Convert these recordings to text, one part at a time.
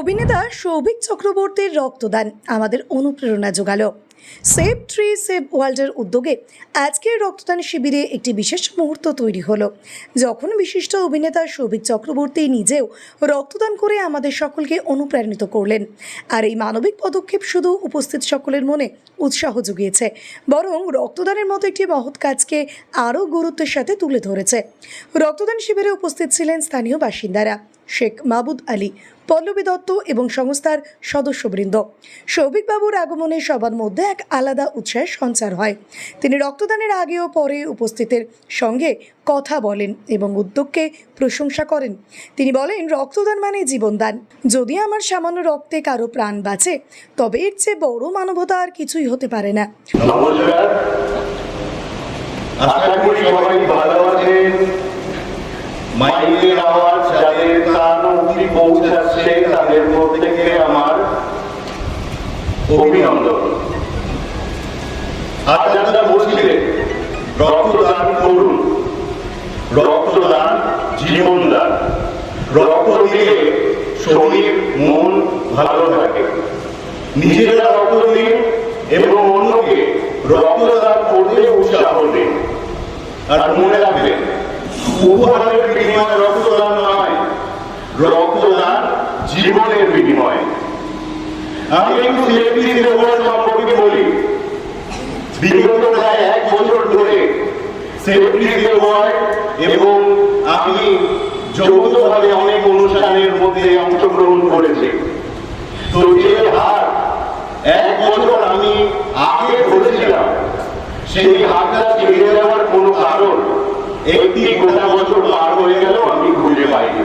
অভিনেতা সৌভিক চক্রবর্তীর রক্তদান আমাদের অনুপ্রেরণা যোগালো। সেভ ট্রি, সেভ ওয়ার্ল্ডের উদ্যোগে আজকের রক্তদান শিবিরে একটি বিশেষ মুহূর্ত তৈরি হলো। যখন বিশিষ্ট অভিনেতা সৌভিক চক্রবর্তী নিজেও রক্তদান করে আমাদের সকলকে অনুপ্রাণিত করলেন, আর এই মানবিক পদক্ষেপ শুধু উপস্থিত সকলের মনে উৎসাহ জুগিয়েছে, বরং রক্তদানের মতো একটি মহৎ কাজকে আরও গুরুত্বের সাথে তুলে ধরেছে। রক্তদান শিবিরে উপস্থিত ছিলেন স্থানীয় বাসিন্দারা শেখ মাহবুদ আলী পল্লবী দত্ত এবং সংস্থার সদস্যবৃন্দ। সৌভিকবাবুর আগমনে সবার মধ্যে এক আলাদা উৎসাহের সঞ্চার হয়। তিনি রক্তদানের আগে ও পরে উপস্থিতের সঙ্গে কথা বলেন এবং উদ্যোগকে প্রশংসা করেন। তিনি বলেন, রক্তদান মানে জীবনদান। যদি আমার সামান্য রক্তে কারও প্রাণ বাঁচে, তবে এর চেয়ে বড় মানবতা আর কিছুই হতে পারে না। নমস্কার। পৌঁছাচ্ছে তাদের প্রত্যেককে আমার অভিনন্দন। বলছিলেন রক্তদান করুন। রক্তদান জীবনদান রক্ত দিলে শরীর মন ভালো থাকে। নিজেরা রক্ত দিন এবং অন্যকে রক্তদান করতে উৎসাহ দিন। আর মনে রাখবেন উপহারের বিনিময়ে রক্তদান নয় রক্তদান জীবনের বিনিময়। আমি একটু ওয়ার্ড সম্পর্কে বলি বিগত প্রায় এক বছর ধরে সেফটি ওয়ার্ড এবং আমি যৌথভাবে অনেক অনুষ্ঠানের মধ্যে অংশগ্রহণ করেছি। তো যে হার এক বছর আমি আগে ধরেছিলাম সেই হারটা ছেড়ে দেওয়ার কোনো কারণ একটি গোটা বছর পার হয়ে গেল আমি খুঁজে পাইনি।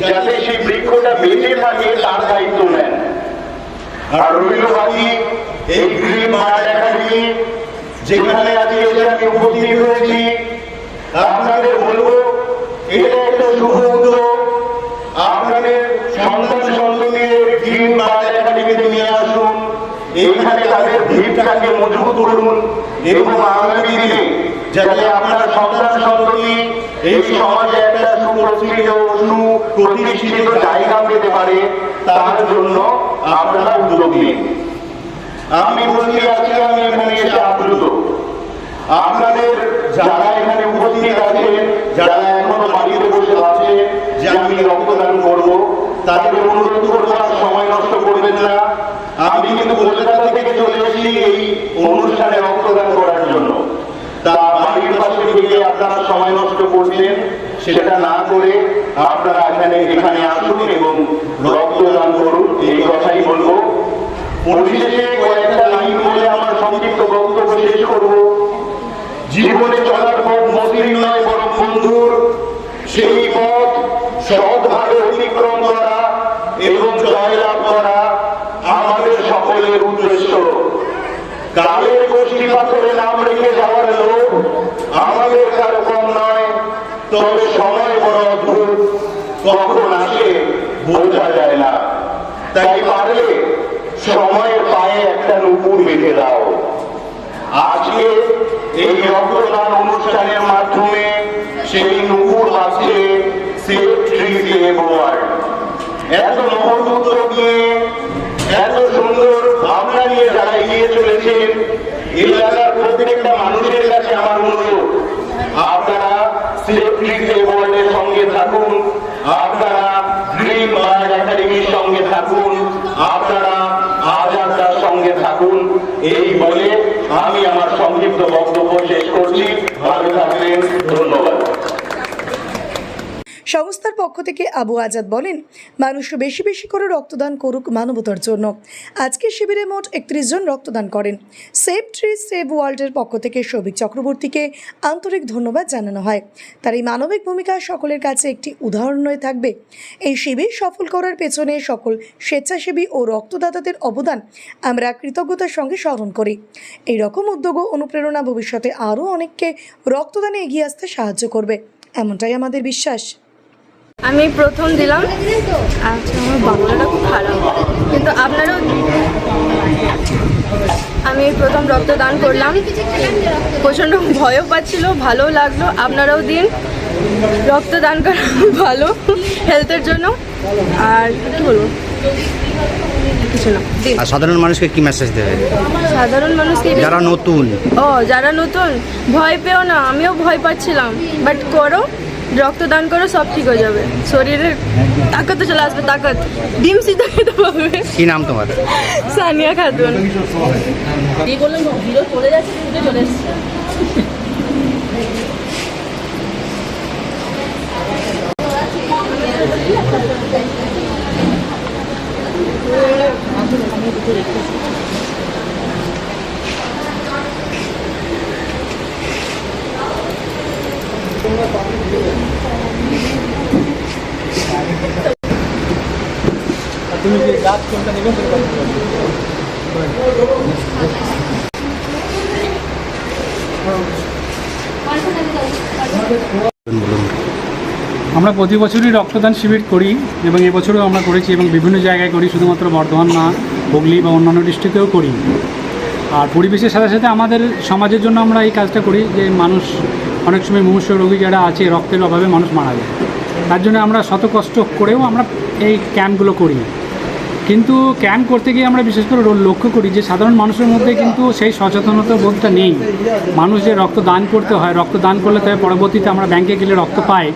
যাতে সেই বৃক্ষটা বেঁচে থাকে, তার দায়িত্ব নেন। আর রইল বাকি এই গ্রিন মার্ট একাডেমি যেখানে আজকে এসে আমি উপস্থিত হয়েছি, আপনাদের বলব, এটা একটা শুভ উদ্যোগ। আপনাদের সন্তান সন্ততিদের গ্রিন মার্ট একাডেমিতে নিয়ে আসুন। এখানে তাদের ভিড়টাকে মজবুত করুন এবং আগামী দিনে যাতে আপনার সন্তান সন্ততি এই সমাজে একটা সুপ্রতিষ্ঠিত সুপ্রতিষ্ঠিত জায়গা পেতে পারে, তার জন্য আপনারা উদ্যোগ নিন। আমি বলছি আজকে আমি এখানে এসে আপ্লুত। আপনাদের যারা এখানে উপস্থিত আছেন যারা এখনও বাড়িতে বসে আছে যে আমি রক্তদান করব, তাদের অনুরোধ করব সময় নষ্ট করবেন না। আমি কিন্তু কলকাতা থেকে চলে এসেছি এই অনুষ্ঠানে রক্তদান করার জন্য। তা বাড়ির পাশে থেকে আপনারা সময় নষ্ট করছেন। সেটা না করে আপনারা এখানে এখানে আসুন এবং রক্তদান করুন, এই কথাই বলব। আমাদের সকলের উদ্দেশ্য। কালের গোষ্ঠী পাথরে নাম রেখে যাওয়ার লোক আমাদের কারও কম নয় তবে সময় বড় অদ্ভুত, কখন আসে বোঝা যায় না। তাই পারলে সময়ের পায়ে একটা নুপুর বেঁধে দাও। আজকে এই রক্তদান অনুষ্ঠানের মাধ্যমে সেই নুপুর আছে সেভ ট্রি ওয়ার্ল্ড এত মহৎ নিয়ে, এত সুন্দর ভাবনা নিয়ে যারা এগিয়ে চলেছেন এলাকার প্রত্যেকটা মানুষের কাছে আমার অনুরোধ। সেভ ট্রি সেভ ওয়ার্ল্ডের সঙ্গে থাকুন আপনারা গ্রিন বার্ড একাডেমির সঙ্গে থাকুন আপনারা আজাদার সঙ্গে থাকুন এই বলে আমি আমার সংক্ষিপ্ত বক্তব্য শেষ করছি ভালো থাকবেন ধন্যবাদ সংস্থার পক্ষ থেকে আবু আজাদ বলেন, মানুষ বেশি বেশি করে রক্তদান করুক মানবতার জন্য। আজকে শিবিরে মোট একত্রিশ জন রক্তদান করেন। সেভ ট্রি, সেভ ওয়ার্ল্ডের পক্ষ থেকে সৌভিক চক্রবর্তীকে আন্তরিক ধন্যবাদ জানানো হয়। তার এই মানবিক ভূমিকা সকলের কাছে একটি উদাহরণ হয়ে থাকবে। এই শিবির সফল করার পেছনে সকল স্বেচ্ছাসেবী ও রক্তদাতাদের অবদান আমরা কৃতজ্ঞতার সঙ্গে স্মরণ করি। এই রকম উদ্যোগ ও অনুপ্রেরণা ভবিষ্যতে আরও অনেককে রক্তদানে এগিয়ে আসতে সাহায্য করবে। এমনটাই আমাদের বিশ্বাস। আমি প্রথম দিলাম। আচ্ছা আমার বাংলাটা খুব খারাপ। কিন্তু আপনারাও আমি প্রথম রক্তদান করলাম। প্রচণ্ড ভয়ও পাচ্ছিল ভালোও লাগল। আপনারাও দিন। রক্তদান করা ভালো হেলথের জন্য। আর কি বলব? আর সাধারণ মানুষকে কি মেসেজ দেবে? সাধারণ মানুষকে যারা নতুন। ও যারা নতুন ভয় পেও না। আমিও ভয় পাচ্ছিলাম। বাট করো। রক্তদান করো সব ঠিক হয়ে যাবে। শরীরের তাকত চলে আসবে তাকত। ডিম সিদ্ধ খেতে পারবে। কি নাম তোমার? সানিয়া খাতুন। বলুন আমরা প্রতি বছরই রক্তদান শিবির করি এবং এবছরও আমরা করেছি এবং বিভিন্ন জায়গায় করি, শুধুমাত্র বর্ধমান না, হুগলি বা অন্যান্য ডিস্ট্রিক্টেও করি। আর পরিবেশের সাথে সাথে আমাদের সমাজের জন্য আমরা এই কাজটা করি যে মানুষ, অনেক সময় মুমূর্ষ রোগী যারা আছে, রক্তের অভাবে মানুষ মারা যায়। তার জন্য আমরা শত কষ্ট করেও আমরা এই ক্যাম্পগুলো করি। কিন্তু ক্যাম্প করতে গিয়ে আমরা বিশেষ করে লক্ষ্য করি যে সাধারণ মানুষের মধ্যে কিন্তু সেই সচেতনতা বোধটা নেই। মানুষ যে রক্ত দান করতে হয়, রক্ত দান করলে তবে পরবর্তীতে আমরা ব্যাংকে গেলে রক্ত পাই,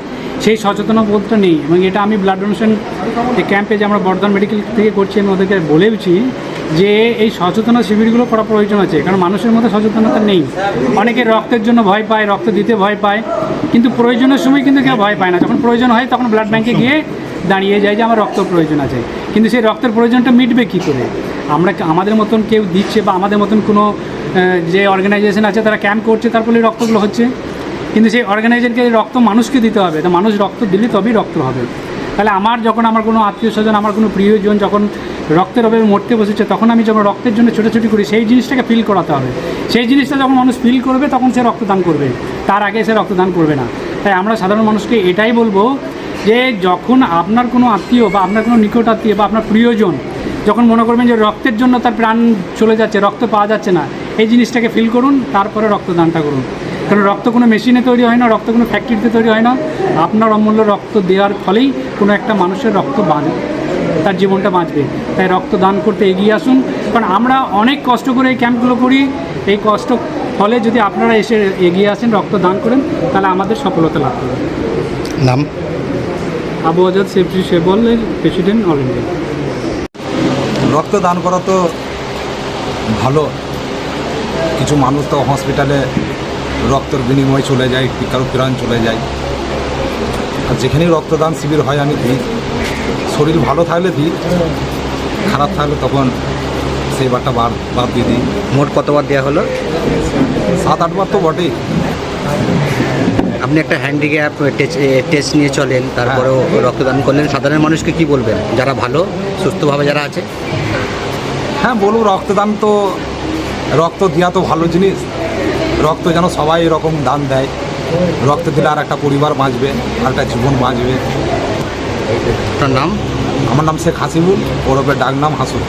সেই সচেতনতা বোধটা নেই। এবং এটা আমি ব্লাড ডোনেশন ক্যাম্পে যে আমরা বর্ধমান মেডিকেল থেকে করছি, আমি ওদেরকে বলেওছি যে এই সচেতনতা শিবিরগুলো করা প্রয়োজন আছে, কারণ মানুষের মধ্যে সচেতনতা নেই। অনেকে রক্তের জন্য ভয় পায়, রক্ত দিতে ভয় পায়, কিন্তু প্রয়োজনের সময় কিন্তু কেউ ভয় পায় না। যখন প্রয়োজন হয়, তখন ব্লাড ব্যাংকে গিয়ে দাঁড়িয়ে যায় যে আমার রক্ত প্রয়োজন আছে। কিন্তু সেই রক্তের প্রয়োজনটা মিটবে কী করে? আমরা আমাদের মতন কেউ দিচ্ছে বা আমাদের মতন কোনো যে অর্গানাইজেশন আছে তারা ক্যাম্প করছে, তার ফলে রক্তগুলো হচ্ছে। কিন্তু সেই অর্গানাইজারকে রক্ত মানুষকে দিতে হবে, তো মানুষ রক্ত দিলে তবেই রক্ত হবে। তাহলে আমার যখন আমার কোনো আত্মীয় স্বজন আমার কোনো প্রিয়জন যখন রক্তের অভাবে মরতে বসেছে, তখন আমি যখন রক্তের জন্য ছোটাছুটি করি, সেই জিনিসটাকে ফিল করাতে হবে। সেই জিনিসটা যখন মানুষ ফিল করবে, তখন সে রক্তদান করবে। তার আগে সে রক্তদান করবে না। তাই আমরা সাধারণ মানুষকে এটাই বলব যে যখন আপনার কোনো আত্মীয় বা আপনার কোনো নিকট আত্মীয় বা আপনার প্রিয়জন যখন মনে করবেন যে রক্তের জন্য তার প্রাণ চলে যাচ্ছে, রক্ত পাওয়া যাচ্ছে না, এই জিনিসটাকে ফিল করুন, তারপরে রক্তদানটা করুন। কারণ রক্ত কোনো মেশিনে তৈরি হয় না, রক্ত কোনো ফ্যাক্টরিতে তৈরি হয় না। আপনার অমূল্য রক্ত দেওয়ার ফলেই কোনো একটা মানুষের রক্ত বাঁচবে তার জীবনটা বাঁচবে। তাই রক্ত দান করতে এগিয়ে আসুন। কারণ আমরা অনেক কষ্ট করে এই ক্যাম্পগুলো করি। এই কষ্ট ফলে যদি আপনারা এসে এগিয়ে আসেন রক্ত দান করেন, তাহলে আমাদের সফলতা লাভ করবে নাম? আবু আজাদ সেফটি সেবলের প্রেসিডেন্ট অল ইন্ডিয়া। রক্ত দান করা তো ভালো। কিছু মানুষ তো হসপিটালে রক্তের বিনিময়ে চলে যায় কারও প্রাণ চলে যায়। আর যেখানেই রক্তদান শিবির হয় আমি দিই শরীর ভালো থাকলে দিই খারাপ থাকলে তখন সেই বারটা বাদ বাদ দিয়ে দিই। মোট কতবার দেওয়া হলো? সাত আটবার তো বটেই। আপনি একটা হ্যান্ডিক্যাপ টেস্ট নিয়ে চলেন তারপরেও রক্তদান করলেন। সাধারণ মানুষকে কি বলবেন? যারা ভালো সুস্থভাবে যারা আছে? হ্যাঁ বলুন রক্তদান তো রক্ত দেওয়া তো ভালো জিনিস। রক্ত যেন সবাই এরকম দান দেয়। রক্ত দিলে আর একটা পরিবার বাঁচবে আর একটা জীবন বাঁচবে। আপনার নাম? আমার নাম শেখ হাসিবুল ওরফে ডাক নাম হাসুল